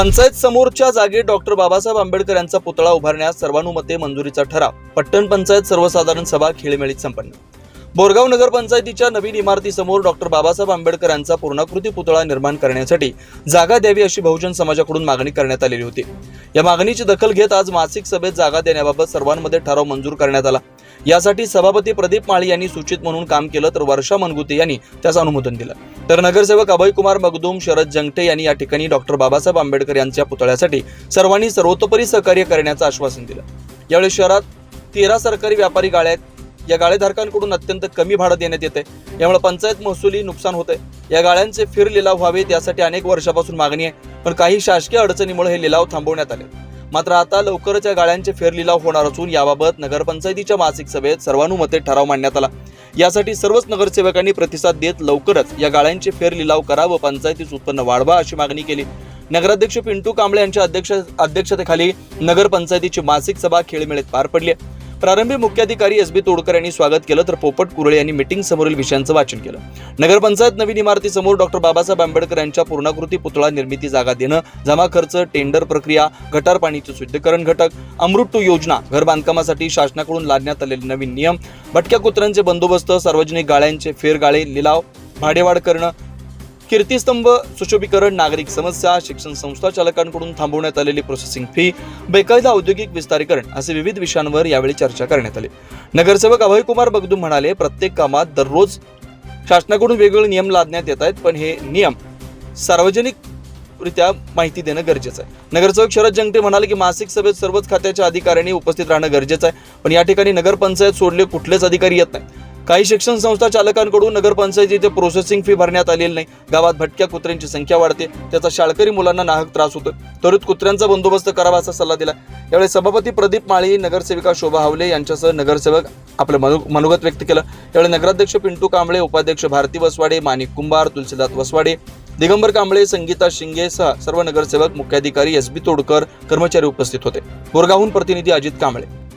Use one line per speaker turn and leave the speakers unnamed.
पंचायत समोरच्या जागी डॉक्टर बाबासाहेब आंबेडकर यांचा पुतळा उभारण्यास सर्वानुमते मंजुरीचा ठराव. पट्टण पंचायत सर्वसाधारण सभा खेळमेळीत संपन्न. बोरगाव नगरपंचायतीच्या नवीन इमारतीसमोर डॉक्टर बाबासाहेब आंबेडकर यांचा पूर्णाकृती पुतळा निर्माण करण्यासाठी जागा द्यावी अशी बहुजन समाजाकडून मागणी करण्यात आलेली होती. या मागणीची दखल घेत आज मासिक सभेत जागा देण्याबाबत सर्वांमध्ये ठराव मंजूर करण्यात आला. यासाठी सभापती प्रदीप माळी यांनी सूचित म्हणून काम केलं तर वर्षा मनगुते यांनी त्याचं अनुमोदन दिलं. तर नगरसेवक अभयकुमार मगदूम शरद जंगटे यांनी या ठिकाणी डॉक्टर बाबासाहेब आंबेडकर यांच्या पुतळ्यासाठी सर्वांनी सर्वतोपरी सहकार्य करण्याचं आश्वासन दिलं. यावेळी शहरात तेरा सरकारी व्यापारी गाळ्या या गाळेधारकांकडून अत्यंत कमी भाडं देण्यात येते यामुळे पंचायत महसुली नुकसान होते या गाळ्यांचे फिर लिलाव व्हावेत यासाठी अनेक वर्षापासून मागणी आहे. पण काही शासकीय अडचणीमुळे हे लिलाव थांबवण्यात आले. मात्र आता लवकरच या गाळ्यांचे फेर लिलाव होणार असून याबाबत नगरपंचायतीच्या मासिक सभेत सर्वानुमते ठराव मांडण्यात आला. यासाठी सर्वच नगरसेवकांनी प्रतिसाद देत लवकरच या गाळ्यांचे फेर लिलाव करा व पंचायतीच उत्पन्न वाढवा अशी मागणी केली. नगराध्यक्ष पिंटू कांबळे यांच्या अध्यक्ष अध्यक्षतेखाली नगरपंचायतीची मासिक सभा खेळमेळेत पार पडली प्रारंभी मुख्याधिकारी एस बी तोडकर यांनी स्वागत केलं तर पोपट कुरळे यांनी मीटिंग समोरील विषयांचं वाचन केलं. नगरपंचायत नवीन इमारतीसमोर डॉक्टर बाबासाहेब आंबेडकर यांच्या पूर्णाकृती पुतळा निर्मिती जागा देणं जमा खर्च टेंडर प्रक्रिया गटार पाणीचे शुद्धीकरण घटक अमृत टू योजना घर बांधकामासाठी शासनाकडून लादण्यात आलेले नवीन नियम भटक्या कुत्र्यांचे बंदोबस्त सार्वजनिक गाळ्यांचे फेरगाळे लिलाव भाडेवाढ करणं कीर्तिस्तंभ सुशोभीकरण नागरिक समस्या शिक्षण संस्था चालकांकडून थांबवण्यात आलेली प्रोसेसिंग फी बेकायदा औद्योगिक विस्तारीकरण असे विविध विषयांवर यावेळी चर्चा करण्यात आली. नगरसेवक अभयकुमार बगदूम म्हणाले प्रत्येक कामात दररोज शासनाकडून वेगवेगळे नियम लादण्यात येत आहेत पण हे नियम सार्वजनिक रित्या माहिती देणं गरजेचं आहे. नगरसेवक शरद जंगटे म्हणाले की मासिक सभेत सर्वच खात्याच्या अधिकाऱ्यांनी उपस्थित राहणं गरजेचं आहे पण या ठिकाणी नगरपंचायत सोडले कुठलेच अधिकारी येत नाही काही शिक्षण संस्था चालकांकडून नगरपंचायतीचे प्रोसेसिंग फी भरण्यात आलेली नाही. गावात भटक्या कुत्र्यांची संख्या वाढते. त्याचा शाळकरी मुलांना नाहक त्रास होतो त्वरित कुत्र्यांचा बंदोबस्त करावा असा सल्ला दिला यावेळी सभापती प्रदीप माळी नगरसेविका शोभा हावले यांच्यासह नगरसेवक आपलं मनो मनोगत व्यक्त केलं. यावेळी नगराध्यक्ष पिंटू कांबळे उपाध्यक्ष भारती वसवाडे माणिक कुंभार तुलसीदास वसवाडे दिगंबर कांबळे संगीता शिंगे सह सर्व नगरसेवक मुख्याधिकारी एस बी तोडकर कर्मचारी उपस्थित होते. बोरगावहून प्रतिनिधी अजित कांबळे.